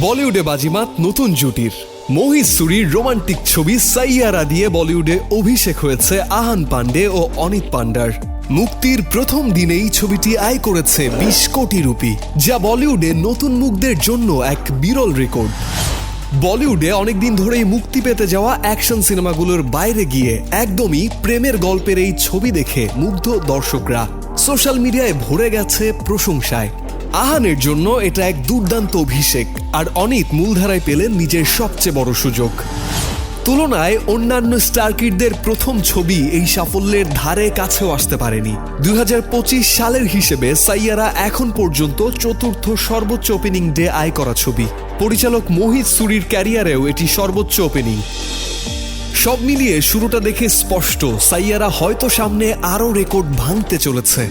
বলিউডে বাজিমাত নতুন জুটির। মোহিত রোমান্টিক ছবি সাইয়ারা দিয়ে বলিউডে অভিষেক হয়েছে আহান পান্ডে ও অনিত পান্ডার। মুক্তির প্রথম দিনেই ছবিটি আয় করেছে বিশ কোটি রুপি, যা বলিউডে নতুন মুখদের জন্য এক বিরল রেকর্ড। বলিউডে অনেকদিন ধরেই মুক্তি পেতে যাওয়া অ্যাকশন সিনেমাগুলোর বাইরে গিয়ে একদমই প্রেমের গল্পের এই ছবি দেখে মুগ্ধ দর্শকরা। সোশ্যাল মিডিয়ায় ভরে গেছে প্রশংসায়। আহানের জন্য এটা এক দুর্দান্ত অভিষেক, আর অনিত মূলধারায় পেলেন নিজের সবচেয়ে বড় সুযোগ। তুলনায় অন্যান্য স্টারকিডদের প্রথম ছবি এই সাফল্যের ধারে কাছেও আসতে পারেনি। দুই হাজার পঁচিশ সালের হিসেবে সাইয়ারা এখন পর্যন্ত চতুর্থ সর্বোচ্চ ওপেনিং ডে আয় করা ছবি। পরিচালক মোহিত সুরির ক্যারিয়ারেও এটি সর্বোচ্চ ওপেনিং। সব মিলিয়ে শুরুটা দেখে স্পষ্ট। সাইয়ারা হয়তো সামনে আরও রেকর্ড ভাঙতে চলেছে।